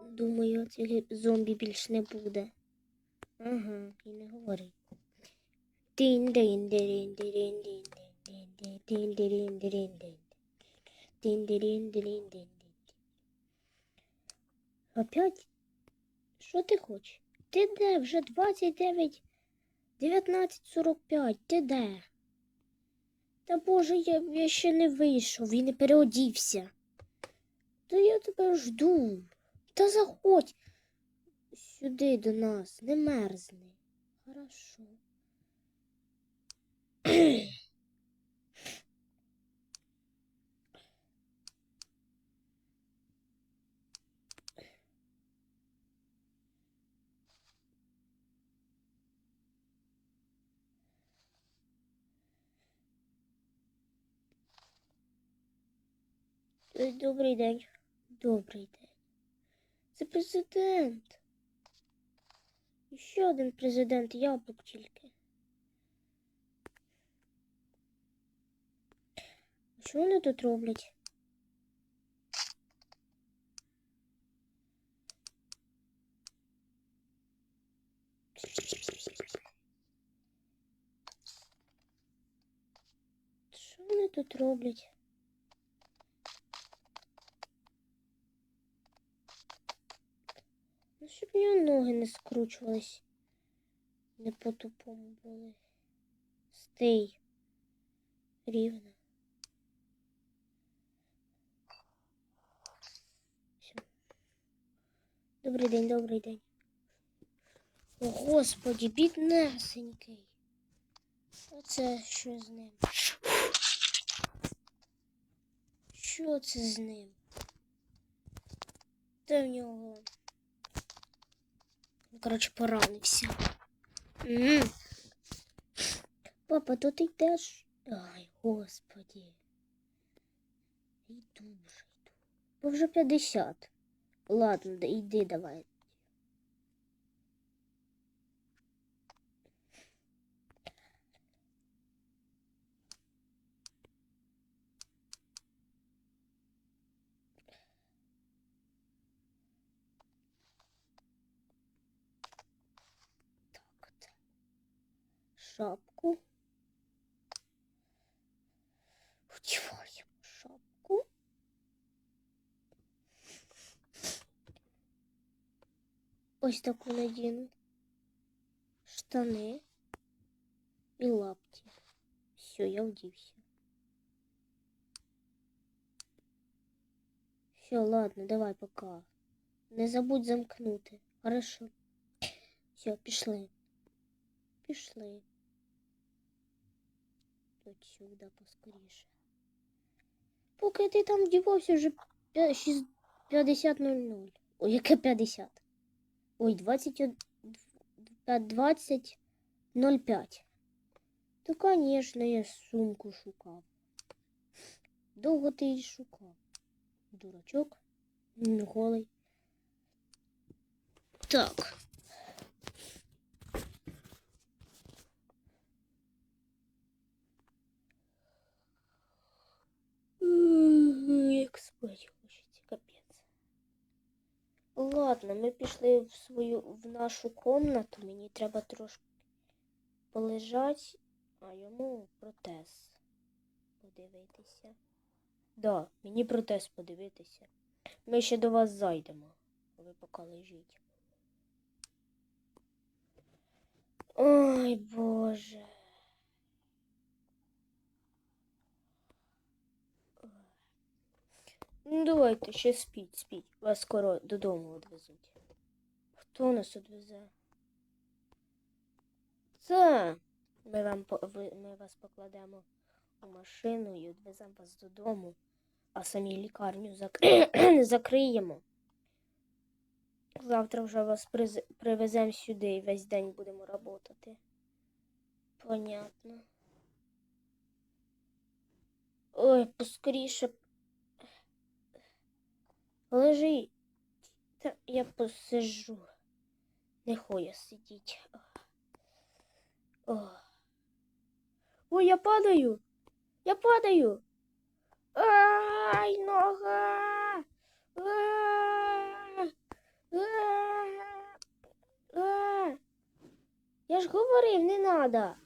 Думаю, цих зомбі більш не буде. Ага, і не говори. тин дин дин дин дин дин дин дин дин дин дин Тин дин дин дин Опять? Що ти хочеш? Ти де? Вже 29, 19.45. Ти де? Та боже, я, я ще не вийшов і не переодівся. Та я тебе жду. Та заходь сюди до нас, не мерзни. Хорошо. Добрий день. Добрий день. Це президент. І ще один президент яблук тільки. Що вони тут роблять? Що вони тут роблять? Ну, щоб у нього ноги не скручувались. Не по-тупому були. Стий. Рівно. Добрий день, добрий день. О, Господі, біднесенький. Оце що з ним? Що це з ним? Та в нього. Коротше, поранився. М. Папа, то ти йдеш? Ай, господі. Йду вже йду. Бо вже 50. Ладно, йди давай. Шапку. Вдіваємо шапку. Ось таку надіну. Штани і лапті. Все, я вдівся. Все, ладно, давай пока. Не забудь замкнути. Хорошо. Все, пішли. Пішли. Отсюда поскоріше. Поки ти там вдівався вже 50.00. Ой, яке 50? Ой, 20... 20.05. То, конечно, я сумку шукав. Довго ти її шукав. Дурачок. Голий. Так. М, Як спать хочеться, капець. Ладно, ми пішли в свою в нашу комнату. Мені треба трошки полежати, а йому протез подивитися. Да, мені протез подивитися. Ми ще до вас зайдемо. Ви поки лежіть. Ой, Боже. Ну, давайте, ще спіть, спіть. Вас скоро додому відвезуть. Хто нас відвезе? Це. Ми, вам, ми вас покладемо у машину і відвеземо вас додому, а самі лікарню закри... закриємо. Завтра вже вас привеземо сюди і весь день будемо працювати. Понятно. Ой, поскоріше. Лежить, та я посижу. Не хочу сидіти. О. Ой, я падаю. Я падаю. Ай, нога. Я ж говорив, не надо.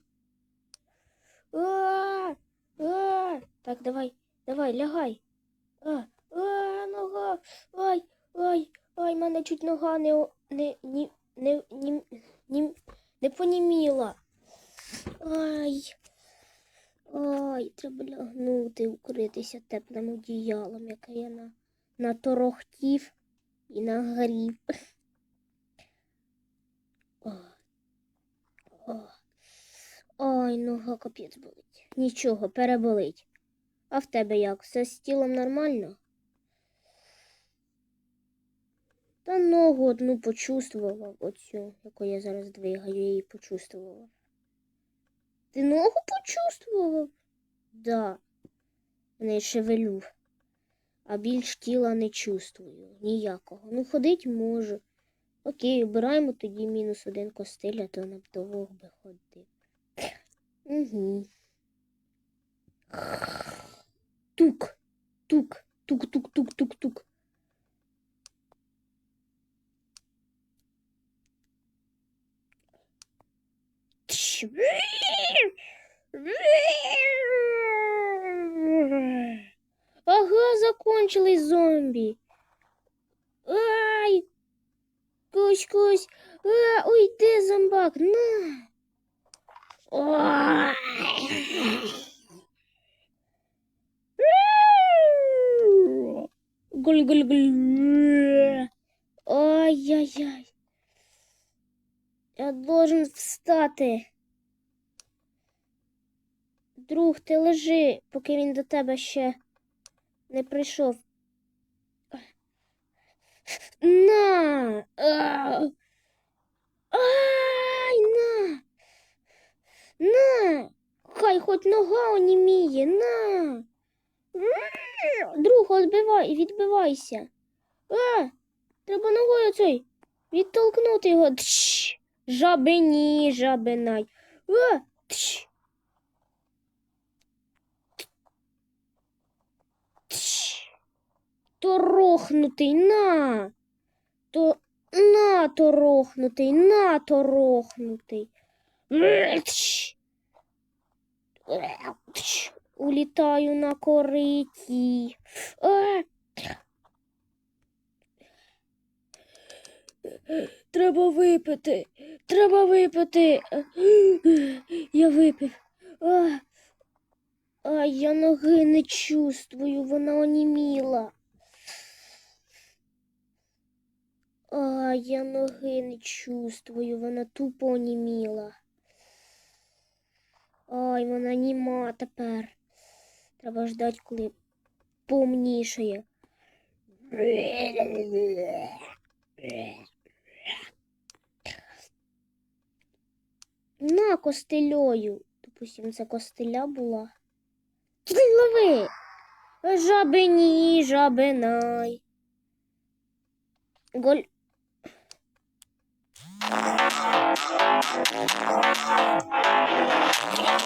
Так, давай, давай, лягай. А нога. Ай, ай, ай, мене чуть нога не, не, ні, не, ні, ні, не поніміла. Ай. Ай, треба лягнути, укритися теплим одіялом, яке я на, наторохтів і нагрів. О. О. Ой, нога капець болить. Нічого, переболить. А в тебе як? Все з тілом нормально? Та ногу одну почувствував, оцю, яку я зараз двигаю, я її почувствувала. Ти ногу почувствував? Да. Не шевелю. А більш тіла не чувствую. Ніякого. Ну, ходить можу. Окей, обираємо тоді мінус один костиль, а то на вдвох би ходив. Угу. Тук. Тук. Тук, Тш. Ага, закончились зомби. Ай! Кусь, кусь. А, уйди, зомбак, на. Гуль-гуль-гуль. Ай-яй-яй. Я должен встати. Друг, ти лежи, поки він до тебе ще не прийшов. На! Ай, на! На! Хай хоч нога оніміє, на! Друг, відбивай, відбивайся. А! Треба ногою цей відтолкнути його. Жабині, жабинай. А! Торохнутий, на! То на торохнутий, на торохнутий. Улітаю на кориті. Треба випити. Треба випити. Я випив. А, а я ноги не чувствую, вона оніміла. А, я ноги не чувствую, вона тупо оніміла. Ай, вона німа тепер. Треба ждати, коли повнішає. На костильою. Допустим, це костиля була. Лови. Жабині, жабинай. Голь. フフフ。